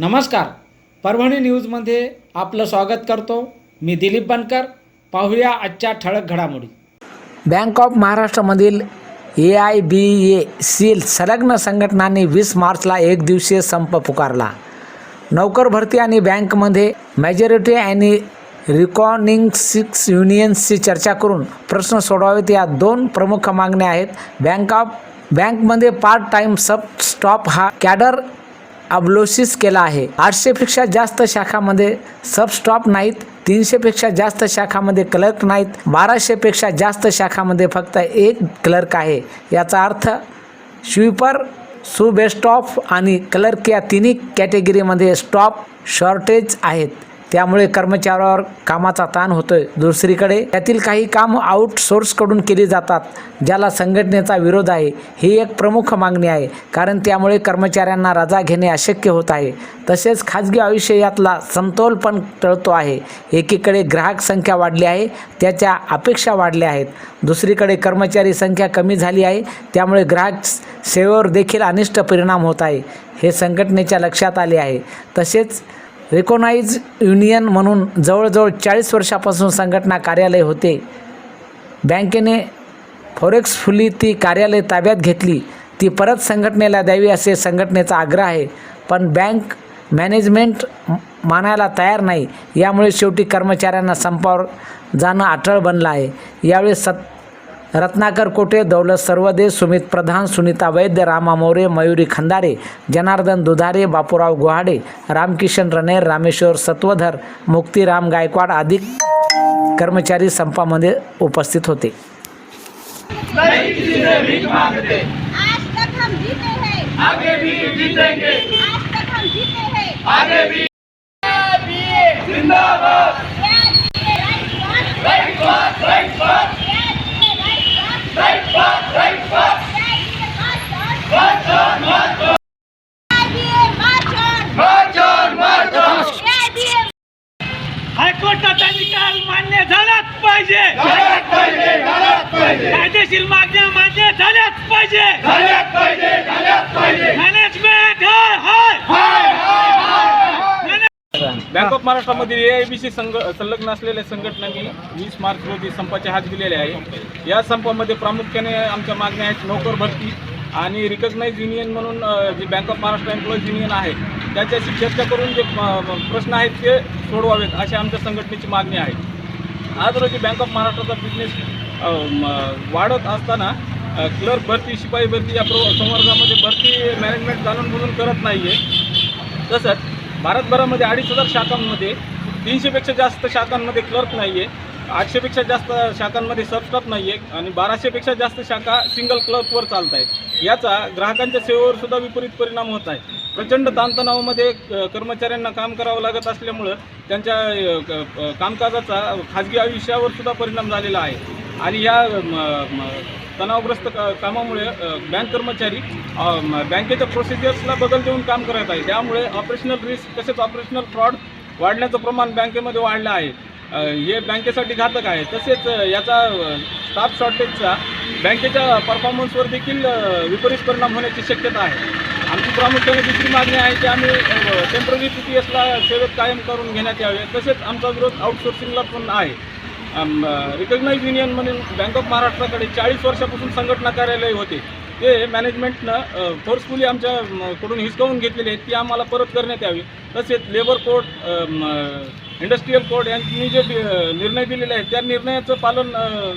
नमस्कार. परभणी न्यूजमध्ये आपलं स्वागत करतो. मी दिलीप बनकर. पाहूया आजच्या ठळक घडामोडी. बँक ऑफ महाराष्ट्रामधील ए आय बी ए सील संलग्न संघटनांनी वीस मार्चला एक दिवसीय संप पुकारला. नोकर भरती आणि बँकमध्ये मेजॉरिटी आणि रिकॉर्निंग सिक्स युनियन्सची चर्चा करून प्रश्न सोडवावेत या दोन प्रमुख मागण्या आहेत. बँक ऑफ बँकमध्ये पार्ट टाईम सब स्टॉप हा कॅडर अबलोसिस केला आहे. आठशेपेक्षा जास्त शाखामध्ये सबस्टॉप नाहीत तीनशेपेक्षा जास्त शाखामध्ये क्लर्क नाहीत बाराशेपेक्षा जास्त शाखामध्ये फक्त एक क्लर्क आहे. याचा अर्थ स्वीपर सुबेस्टॉप आणि क्लर्क या तिन्ही कॅटेगरीमध्ये स्टॉप शॉर्टेज आहेत. त्यामुळे कर्मचाऱ्यावर कामाचा ताण होतोय. दुसरीकडे यातील काही काम आउटसोर्सकडून केली जातात ज्याला संघटनेचा विरोध आहे ही एक प्रमुख मागणी आहे. कारण त्यामुळे कर्मचाऱ्यांना रजा घेणे अशक्य होत आहे. तसेच खाजगी आयुष्य यातला समतोल पण टळतो आहे. एकीकडे ग्राहक संख्या वाढली आहे त्याच्या अपेक्षा वाढल्या आहेत. दुसरीकडे कर्मचारी संख्या कमी झाली आहे त्यामुळे ग्राहक सेवेवर देखील अनिष्ट परिणाम होत आहे. हे संघटनेच्या लक्षात आले आहे. तसेच रेकोनाइज युनियन म्हणून जवळजवळ चाळीस वर्षापासून संघटना कार्यालय होते. बँकेने फॉरेक्सफुली ती कार्यालय ताब्यात घेतली. ती परत संघटनेला द्यावी असे संघटनेचा आग्रह आहे. पण बँक मॅनेजमेंट मानायला तयार नाही. यामुळे शेवटी कर्मचाऱ्यांना संपावर जाणं अटळ बनलं आहे. यावेळी सत रत्नाकर कोटे दौलत सर्वदे सुमित प्रधान सुनीता वैद्य रामा मोरे मयुरी खंदारे जनार्दन दुधारे बापूराव गुहाडे रामकिशन रनेर रामेश्वर सत्वधर मुक्तिराम गायकवाड आदी कर्मचारी संपामध्ये उपस्थित होते. आज तक हम जीते हैं। आगे भी जीतेंगे। आज तक हम जीते हैं। आगे भी। जिंदाबाद। पाहिजे. कायदेशीर मागण्या मान्य झाल्याच पाहिजे. झाल्याच पाहिजे झाल्याच पाहिजे. मॅनेजमेंट हाय हाय. हाय हाय हाय बँक ऑफ महाराष्ट्रामधील ए आय बी सी संघ संलग्न असलेल्या संघटनांनी वीस मार्च रोजी संपाचे हात दिलेले आहे. या संपामध्ये प्रामुख्याने आमच्या मागण्या आहेत नोकर भरती आणि रिकग्नाइज युनियन म्हणून जी bank of Maharashtra employees union आहे त्याच्याशी चर्चा करून जे प्रश्न आहेत ते सोडवावेत अशी आमच्या संघटनेची मागणी आहे. आज रोजी बँक ऑफ महाराष्ट्राचा बिझनेस म, वाढत असताना क्लर्क भरती शिपाई भरती या प्र संवर्गामध्ये भरती मॅनेजमेंट जाणून बुजून करत नाही आहे तसंच भारतभरामध्ये अडीच हजार शाखांमध्ये तीनशेपेक्षा जास्त शाखांमध्ये क्लर्क नाही आहे आठशेपेक्षा जास्त शाखांमध्ये सबस्टाफ नाही आहे आणि बाराशेपेक्षा जास्त शाखा सिंगल क्लर्कवर चालत आहेत याचा ग्राहकांच्या सेवेवर सुद्धा विपरीत परिणाम होत आहे. प्रचंड ताणतणावामध्ये कर्मचाऱ्यांना काम करावं लागत असल्यामुळं त्यांच्या क- कामकाजाचा खाजगी आयुष्यावर सुद्धा परिणाम झालेला आहे. आणि या म, तणावग्रस्त कामामुळे बँक कर्मचारी बँकेच्या प्रोसिजर्सला बदल देऊन काम करत आहे. त्यामुळे ऑपरेशनल रिस्क तसेच ऑपरेशनल फ्रॉड वाढण्याचं प्रमाण बँकेमध्ये वाढलं आहे. हे बँकेसाठी घातक आहे. तसेच याचा स्टाफ शॉर्टेजचा बँकेच्या परफॉर्मन्सवर देखील विपरीत परिणाम होण्याची शक्यता आहे. आमची प्रामुख्याने दुसरी मागणी आहे की आम्ही टेंपररी पी टी एसला सेवेत कायम करून घेण्यात यावे. तसेच आमचा विरोध आउटसोर्सिंगला पण आहे. रिकग्नाइज युनियन म्हणून बँक ऑफ महाराष्ट्राकडे चाळीस वर्षापासून संघटना कार्यालय होते. ते मॅनेजमेंटनं फोर्सफुली आमच्याकडून हिसकावून घेतलेले आहेत. ती आम्हाला परत करण्यात यावी. तसेच लेबर कोर्ट इंडस्ट्रीयल कोर्ट यांनी जे निर्णय दिलेले आहेत त्या निर्णयाचं पालन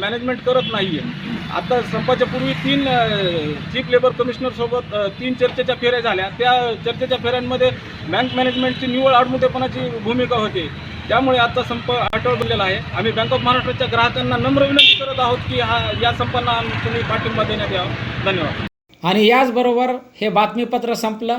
मॅनेजमेंट करत नाही आहे आता संपाच्या पूर्वी तीन चीफ लेबर कमिशनरसोबत तीन चर्चेच्या फेऱ्या झाल्या. त्या चर्चेच्या फेऱ्यांमध्ये बँक मॅनेजमेंटची निवड आडमुठेपणाची भूमिका होती. त्यामुळे आता संप आठवड आहे. आम्ही बँक ऑफ महाराष्ट्राच्या ग्राहकांना नम्र विनंती करत आहोत की हा या संपांना आम्ही तुम्ही पाठिंबा देण्यात यावा. धन्यवाद. आणि याचबरोबर हे बातमीपत्र संपलं.